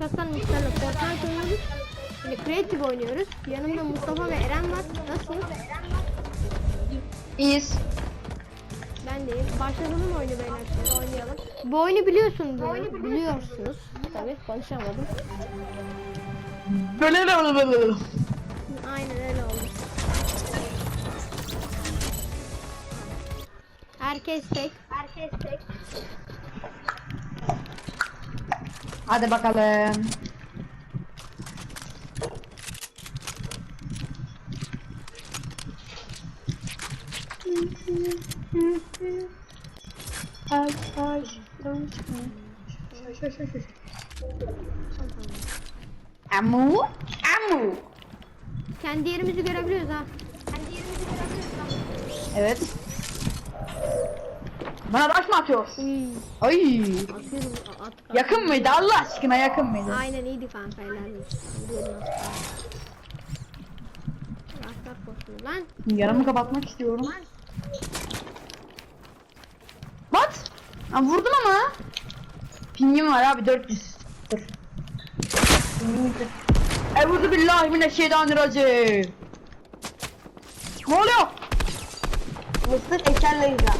Arkadaşlar Mustafa'yla Fortnite oynuyoruz. Şimdi Creative oynuyoruz. Yanımda Mustafa ve Eren var. Nasılsınız? İyiyiz. Ben deyim. Başlayalım mı oyunu beyler şimdi oynayalım. Bu oyunu biliyorsunuz. Bu oyunu biliyorsunuz. Tabii konuşamadım. Böyle böyle böyle. Aynen öyle oldu. Herkes tek. Herkes tek. Hadi bakalım. Ay ay. Amu, amu. Kendi yerimizi görebiliyoruz ha. Kendi yerimizi görebiliyoruz ha. Evet. Bana taş mı atıyor? Uy, Ay. atıyorum at. at. Yakın mıydı Allah aşkına yakın mıydı? Aynen iyiydi kanka helal olsun. Lan. Yaramı kapatmak istiyorum. What? Ha, vurdun ama. Pingim var abi 400. Dur. Euzu billahi mineşşeytanirracim. Ne oluyor? Mısır ekerle güzel.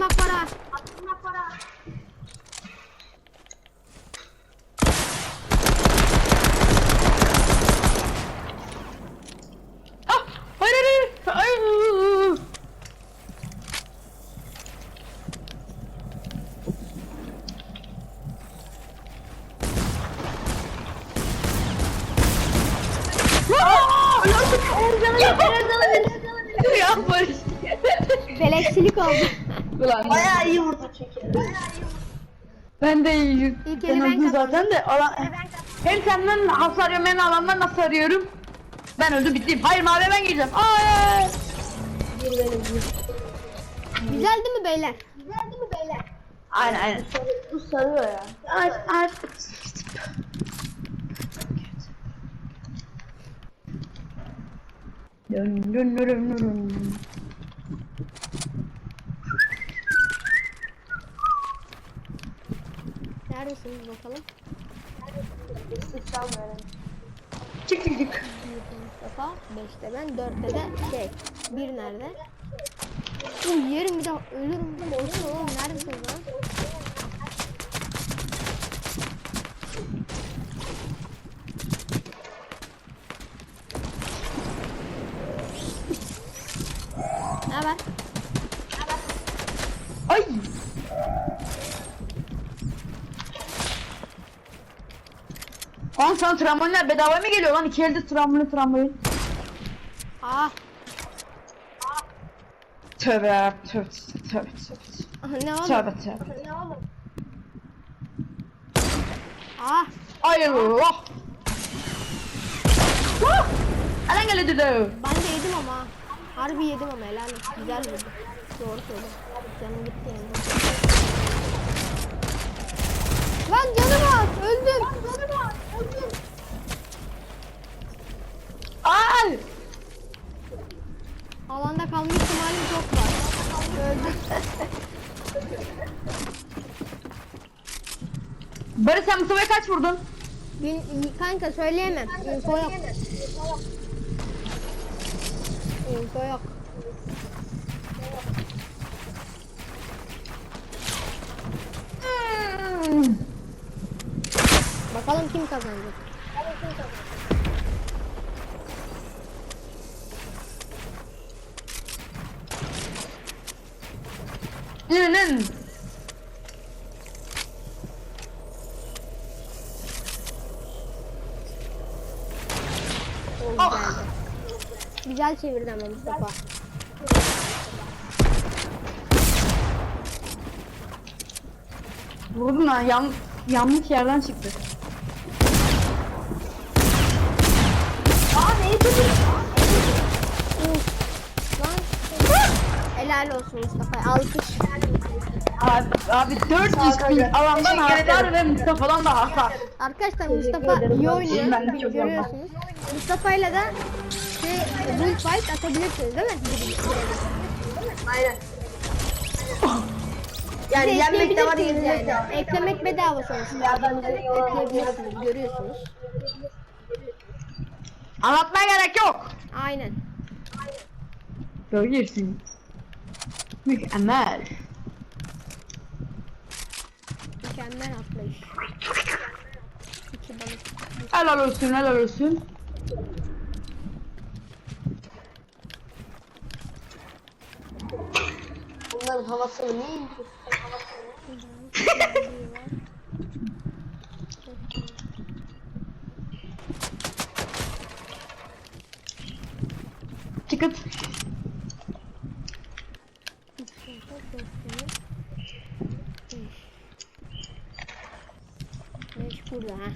Attırmak para. Ah! Hayır hayır hayır. Hayır. Aa! Yanlış. Ya Barış. Beleşçilik oldu. Ulan. Bayağı iyi vurdu çünkü. Ben de iyiyim. İlk Ben eli ben öldüm kazandım. Zaten de alan... hem senden hasar arıyorum hem alandan nasıl arıyorum. Ben öldüm bittim. Hayır mavi ben gireceğim. Hayır. Benim bir. Güzel değil mi beyler? Güzel değil mi beyler? Aynen aynen. Bu sarıyor ya. Ay, ay. Dön dön dön dön dön. Neredesiniz bakalım? Çık çık çık. Mustafa, 5'te ben, 4'te de şey. Bir nerede? Oğlum yerim bir daha ölürüm. Olsun oğlum neredesiniz lan? Ne haber? Ay. Lan trambolinler bedava mı geliyor lan? İki elde trambolin trambolin. Ah, Tövbe tövbe tövbe tövbe. ne oldu? Tövbe tövbe. Ne oldu? Ah, Ay Allah. Woo! Alan geldi de. ben de yedim ama. Harbi yedim ama helal olsun. Güzel vurdu. Doğru söyledin. Canım gitti yani. Lan canım az, öldüm. Ay. Alanda kalma ihtimalim çok var. Öldüm. Barış sen Mustafa'ya kaç vurdun? Bin, kanka söyleyemem. Info yok. Info yok. Hmm. Bakalım kim kazanacak. O Ah. Güzel çevirdi ama Mustafa. Vurdum lan yan, yanlış yerden çıktı. Aa neyi tutuyor? Uf. Lan. Helal olsun Mustafa. Alkış. Abi, abi 400 bin alandan hasar ve Mustafa'dan da hasar. Arkadaşlar Teşekkür Mustafa iyi oynuyor. De görüyorsunuz. Mustafa'yla da şey, bullfight atabilirsiniz değil mi? Aynen. Yani yenmek de var, yenilmek de var. Eklemek bedava sonuçta. Ekleyebilirsiniz. Görüyorsunuz. Anlatmaya gerek yok. Aynen. Görüyorsun. Mükemmel. Mükemmel atlayış. İki balık. Helal olsun helal olsun. Bunların havası neymiş? Çıkıt. Beş burada ha.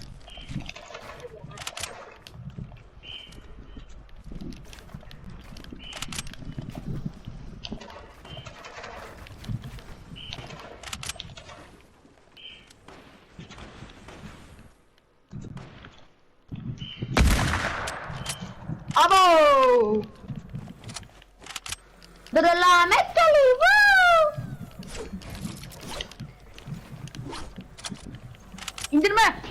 Abo. Drelamet geliyor. Woo! İndirme.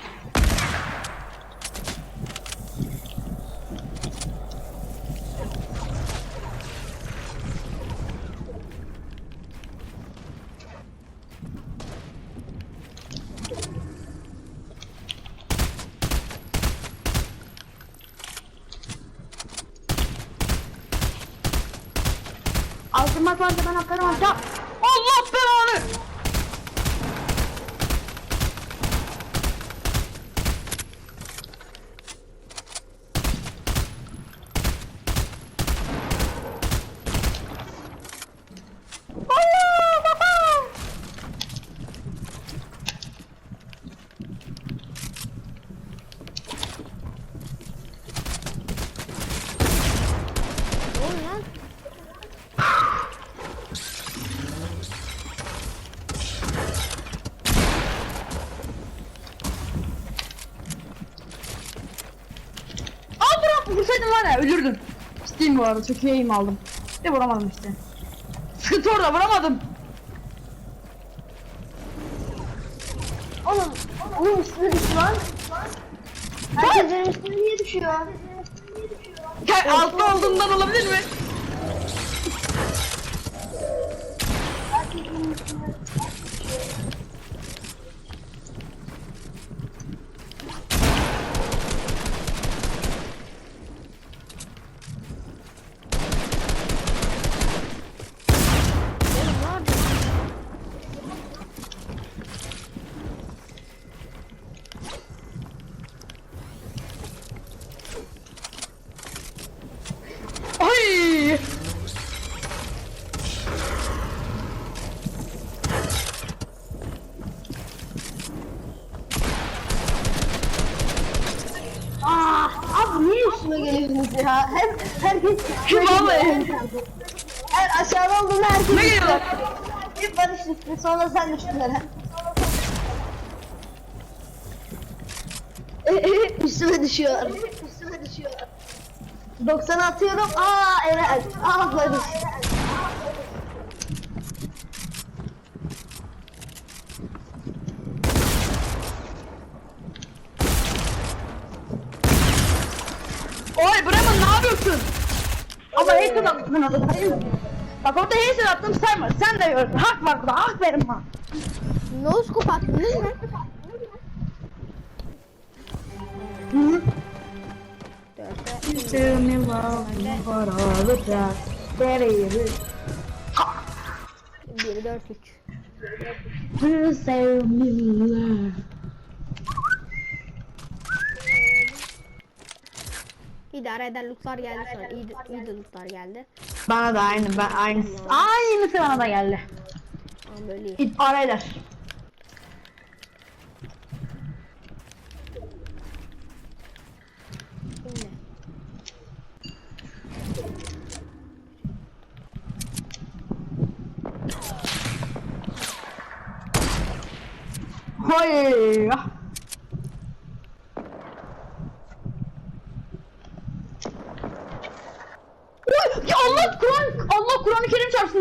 Altınmak varsa ben atlarım aşağı. Allah belanı. Allah baba. Ne oluyor lan? Al bırak vursaydın var ya ölürdün. Ciddiyim bu arada çok iyi aim aldım. De vuramadım işte. Sıkıntı orada vuramadım. Oğlum, oğlum üstüne düştü lan. Herkesin üstüne niye düşüyor? Altta olduğundan olabilir mi? Herkesin üstüne. Oğlum ne yapıyorsun? Ay! Aa, abi niye üstüme geliyorsunuz ya? Her, herkes Kim vallahi? Her aşağıda olduğunda herkes Ne geliyorlar? Bir barış üstüne sen üstüne. üstüme düşüyor. Üstüme düşüyor. 90 atıyorum. Aa Eren. Aa Barış. Oy Bremen ne yapıyorsun? Ama hater attın mi? Bak orada hater attım sayma. Sen de gördün. Hak var burada. Hak verin bana. No scope attınız mı? Hı? Dörtte. Seni karalıca dereyi Bir, dört, üç. sevmiyorlar. İdare eder lootlar geldi sonra. İyi, iyi de lootlar geldi. Bana da aynı ben aynı aynısı bana da geldi. Ama böyle iyi. İdare eder.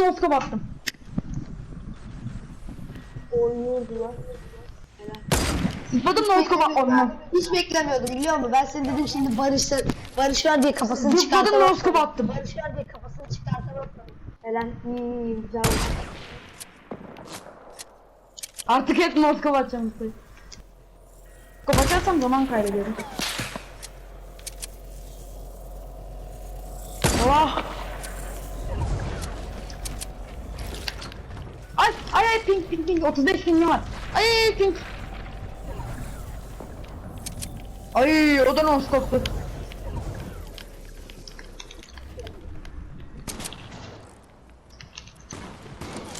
noskop attım. Oynuyordu lan. Zıpladım noskop attım. Hiç beklemiyordum biliyor musun? Ben seni dedim şimdi Barış'a Barış var diye kafasını çıkartan. Zıpladım noskop attım. Barış var diye kafasını çıkartan ortam. Helal. İyi, iyi, güzel. Artık hep noskop atacağım. Kapatarsam zaman kaybediyorum. Allah. ping ping 35 ping var. Ay ping. Ay o da non stoptu.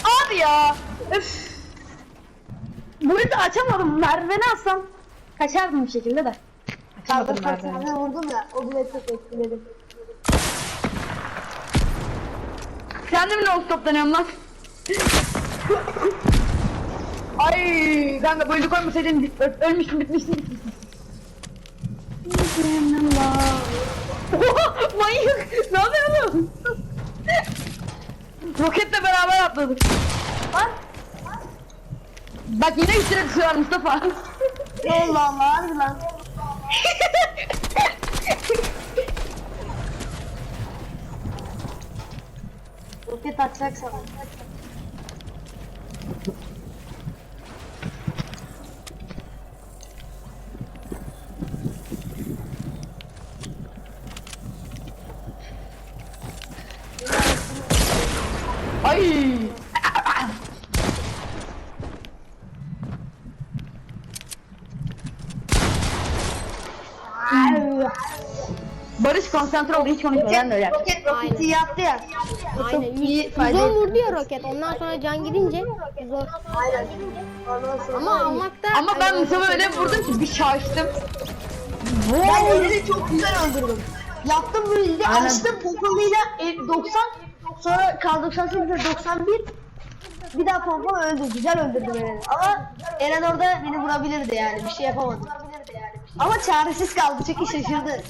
Abi ya. Öf. Burayı da açamadım. Merve'ni alsam kaçardım bir şekilde de. Açamadım Merve'ni. Ben vurdum ya. O bile çok etkiledim. Kendim non stop deniyorum lan. Ay kanka böyle koymasaydın ölmüştüm bitmiştim. Manyak! Ne yapıyorsun? Roketle beraber atladık. Lan! Bak yine üstüne düşüyor Mustafa. Allah Allah harbi lan. Roket atacak sana. Ay! Barış konsantre ol hiç konuşma ben de öyle. Roket roketi yaptı ya. Aynen. Çok iyi 110 fayda vurdu ya roket. Ondan sonra can gidince zor. Aynen. Ondan sonra Ama almakta... Ama ben Mustafa öyle vurdum ki bir şaştım. Ben elini çok güzel öldürdüm. Yaptım bu ilde Aynen. açtım pompalıyla e, 90 sonra kaldı 98 ve 91 bir daha pompalı öldü. Güzel öldürdüm Eren'i. Ama Eren orada beni vurabilirdi yani. Bir şey yapamadı. Ama çaresiz kaldı çünkü şaşırdı.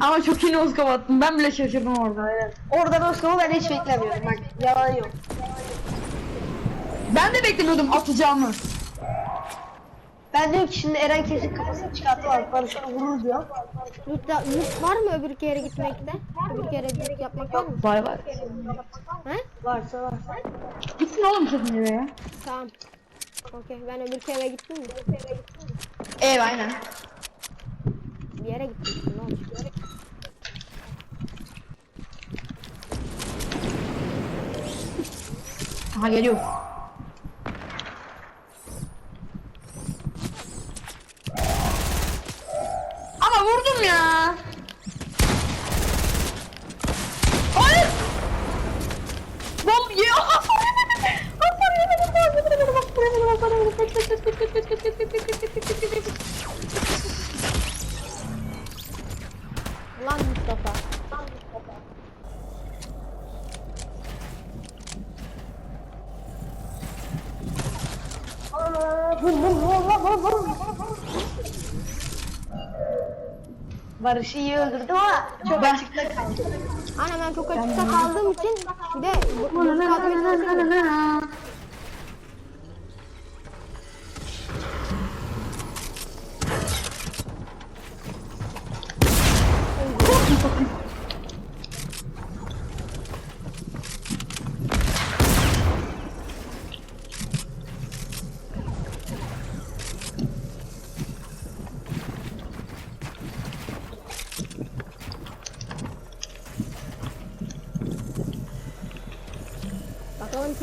Ama çok iyi noskop attım. Ben bile şaşırdım orada. Aynen. Orada Roskov'u ben hiç beklemiyorum. Bak yalan yok. Ben de beklemiyordum atacağımı. Ben diyorum ki şimdi Eren kesin kafasını çıkartır. Barış onu vurur diyor. Loot, da- loot var mı öbür kere gitmekte? Öbür kere loot yapmak var mı? Var var. He? Varsa var. Gitsin oğlum kesin eve ya. Tamam. Okey ben öbür kere gittim mi? Ev aynen. Bir yere gittim. Ne olacak? Aha geliyor. Ama vurdum ya. Barış'ı iyi öldürdüm ama çok Ben- açıkta kaldı. Hani ben çok açıkta kaldığım için bir de bu- bu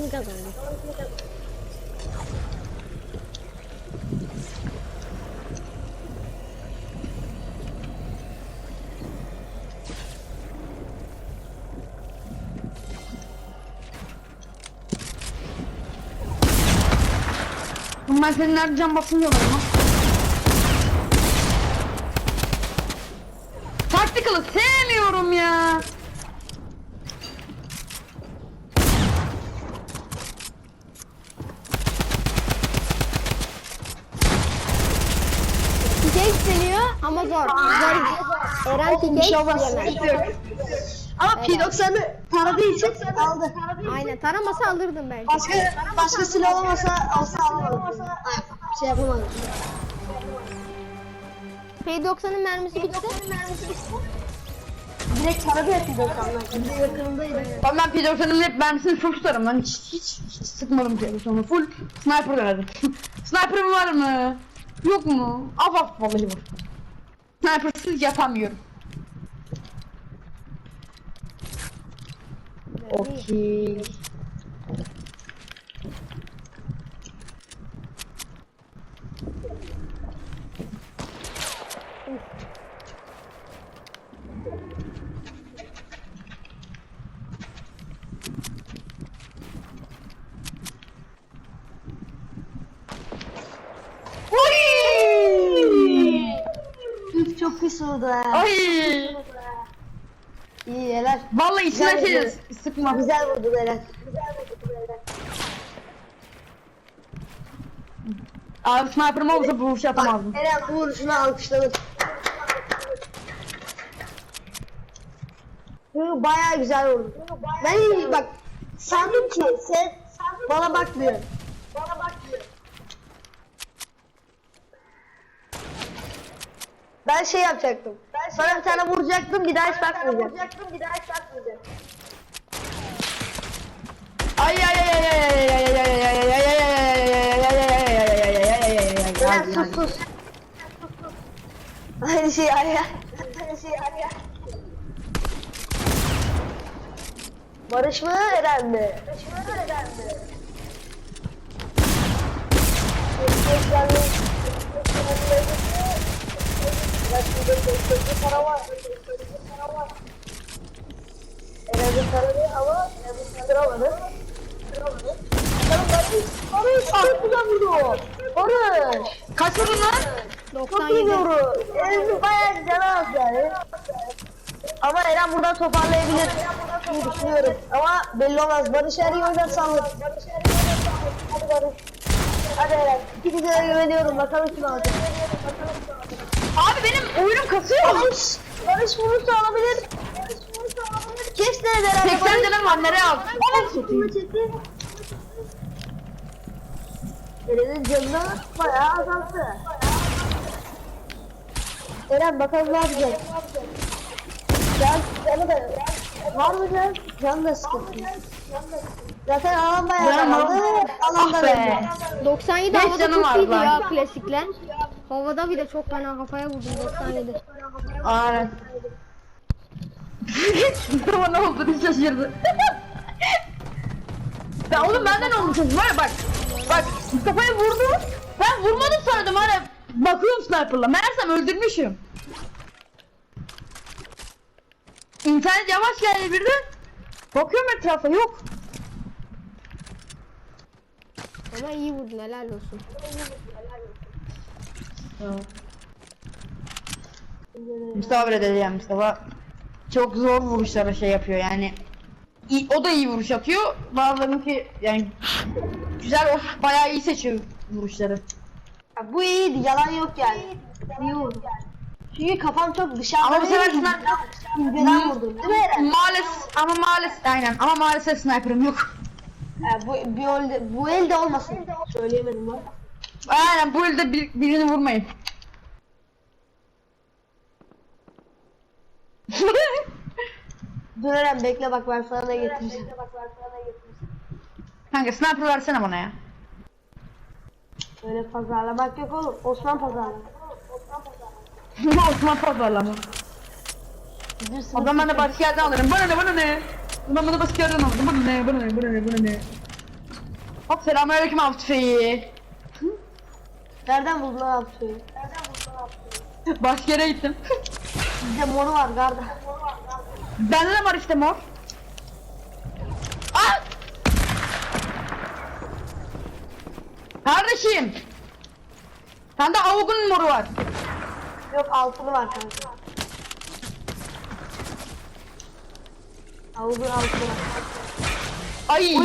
Şimdi kazandım. Ben senin nerede can basınca var isteyemez. sıkıntı yok. Ama P90'ı taradığı için aldı. Aynen taramasa alırdım belki. Başka başka silah olamasa alsa alamadı. Ay, Şey yapamadı. P90'ın mermisi bitti. Direkt taradı ya P90'lar. Bir de yakınındaydı. Ben ben P90'ın hep mermisini çok tutarım lan. Hiç, hiç, hiç sıkmadım P90'ı. Full sniper denedim. Sniper'ım var mı? Yok mu? Af af vallahi var. Sniper'sız yapamıyorum. Okey. Çok pis oldu. Ay. İyi helal. Vallahi içine Güzel. Sıkma. Güzel vurdu helal. Abi sniper'ım olmasa bu vuruşu atamazdım. Eren bu vuruşunu alkışladım. Hı, Bayağı güzel vurdu. Ben bak sandım ki sen bana bakmıyor. Bana bakmıyor. Ben şey yapacaktım. Ben Sana bir tane vuracaktım bir daha hiç bakmayacaktım. bir daha hiç bakmayacaktım. Ay ay ay ay ay ay ay ay ay ay ay Eren sus sus. Aynı şey araya. Aynı şey araya. Barış mı Eren mi? Barış mı Eren mi? Eren'in taradı ama kıramadı. Barış, Barış çok güzel vurdu. Barış. Kaç vurdun lan? Çok 97. iyi vurdu. Eren'in bayağı canı az yani. Ama Eren buradan toparlayabilir diye düşünüyorum. Ama belli olmaz. Barış her iyi oynarsa alır. Hadi Barış. Hadi Eren. İkinize de güveniyorum. Bakalım kim alacak. Abi benim oyunum kasıyor. Barış. Barış vurursa alabilir. Barış vurursa alabilir. Kes nerede Eren? 80 canım var nereye aldın? Eren'in canını bayağı azalttı. Eren bakalım ne yapacak? Can, canı da var mı can? Can da sıkıntı. Zaten alan bayağı Can azaldı. Alan da Ah be. verdi. 97 Beş havada canım çok var iyiydi lan. ya klasikler. Havada bir de çok fena kafaya vurdum 97. Aynen. Ama ne oldu diye şaşırdı. ya oğlum benden olmuş var ya bak. Bak kafaya vurdu. Ben vurmadım sandım hani. Bakıyorum sniper'la. Meğersem öldürmüşüm. İnternet yavaş geldi birden. Bakıyorum etrafa yok. Ama iyi vurdun helal olsun. Mustafa böyle dedi yani Mustafa. Çok zor vuruşlara şey yapıyor yani. İyi- o da iyi vuruş atıyor. Bazılarınki yani güzel o bayağı iyi seçiyor vuruşları. Ya Bu iyiydi. Yalan yok yani. İyi vurdu. Çünkü kafam çok dışarıda Ama bu sefer sniper- İlgiden vurdum. Değil mi Eren? Maalesef ama maalesef aynen ama maalesef sniper'ım yok. Ya bu, bu, elde, bu elde olmasın. Söyleyemedim lan. Aynen bu elde bir, birini vurmayın. Dur Eren bekle bak ben sana ne getireceğim. Kanka sniper versene bana ya. Öyle pazarlamak yok oğlum. Osman pazarlama. Osman pazarlama. Bizim O zaman de başka yerden alırım. Bana ne bana ne? Ben bana başka yerden alırım. Bana ne bana ne bana ne bana ne? Hop selamünaleyküm av tüfeği. Nereden buldun lan Abdü'yü? Başka yere gittim. Bizde moru var garda. Bende de var işte mor. Ah! Kardeşim. Sende avugun moru var. Yok altılı var kanka. Avugun altılı var. Ay.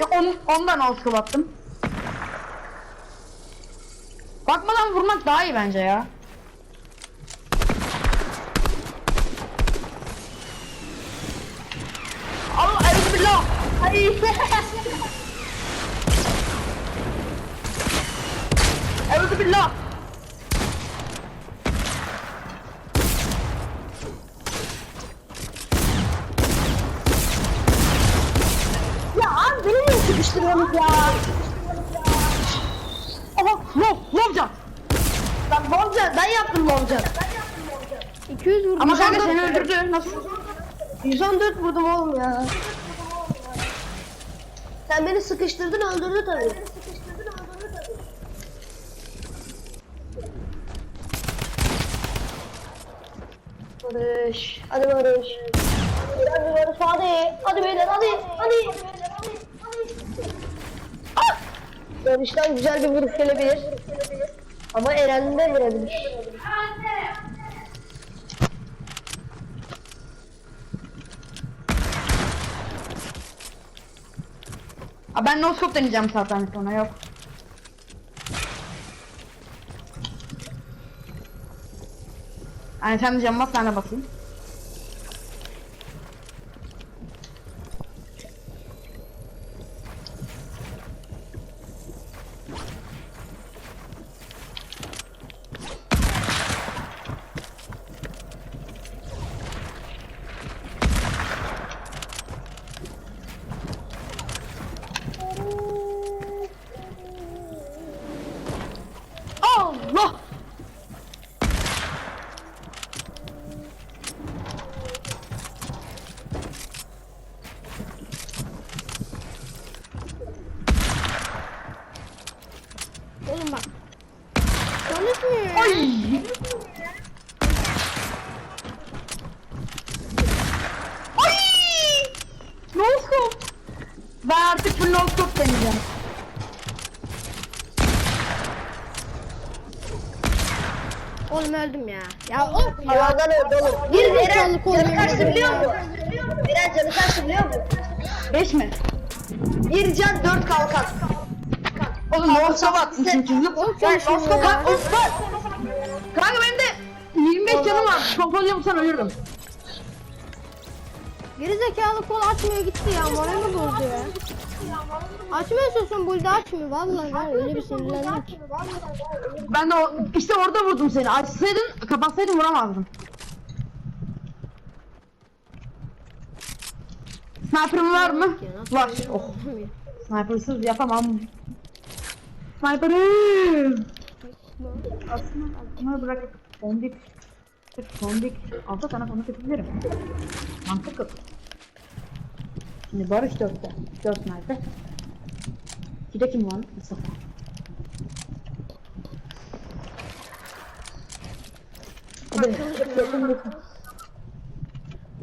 Ya on, ondan alt attım. Bakmadan vurmak daha iyi bence ya. Ay. Euzu billah. Ya abi beni niye sıkıştırıyorsunuz ya? Aha, no, lovcan. Bak Bolcan ben yaptım Bolcan. 200 vurdum. Ama kanka 114 seni öldürdü. Nasıl? 114 vurdum oğlum ya. Sen beni sıkıştırdın öldürdü tabii. Barış, hadi Barış. Hadi Barış, hadi. Hadi beyler, hadi. Hadi. Ah! Barış'tan güzel bir vuruş gelebilir. Ama Eren de Ben no scope deneyeceğim zaten sonra yok. Yani sen de cam bas ben de basayım. Allah! Oğlum bak. Konuşmuyor. Ay! Ay! No scope. Ben artık bu no scope deneyeceğim. Oğlum öldüm ya. Ya Havadan öldü oğlum. Bir Geri Eren zekalı canı kaçtı biliyor musun? Eren canı kaçtı biliyor musun? 5 mi? Bir can dört kalkan. Oğlum çünkü. Oğlum Ben scope ya. attım. Kanka benim de 25 canım var. Pompalı yapsam ölürüm. Geri zekalı kol açmıyor gitti ya. Moralimi bozdu ya. Açmıyor sözün buldu açmıyor. Vallahi ben öyle bir sinirlendim ki. Ben de o, işte orada vurdum seni. Açsaydın, kapatsaydın vuramazdım. Sniper'ın var mı? Ya nasıl Var. öyle Oh. oldum ya? Sniper'sız yapamam. Sniper'ım. Aslında bırak. Fondik. Fondik. Altı tane fondik yapabilirim. Mantıklı. Şimdi Barış dörtte. Dört sniper. İkide kim var? Mustafa.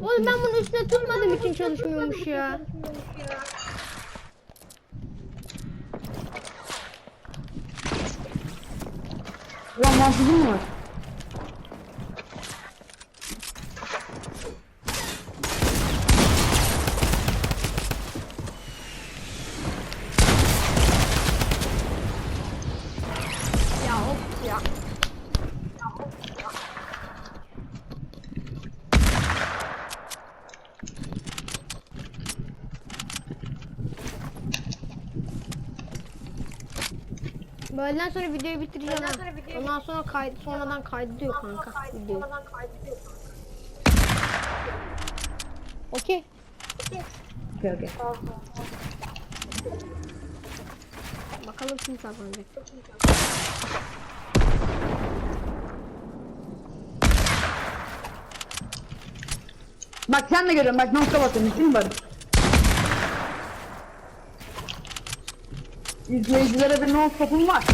Oğlum ben bunu üstüne tutmadığım için çalışmıyormuş ya. Ulan mantızım mı var? Ya of ya. Böyleden sonra videoyu bitireceğim ha. Ondan sonra kaydı sonradan kaydediyor kanka videoyu. Okey. Okey okey. Bakalım kim kazanacak. Bak sen de görüyorsun bak nokta batırmış değil mi Barış? İzleyicilere bir non-stop'um var.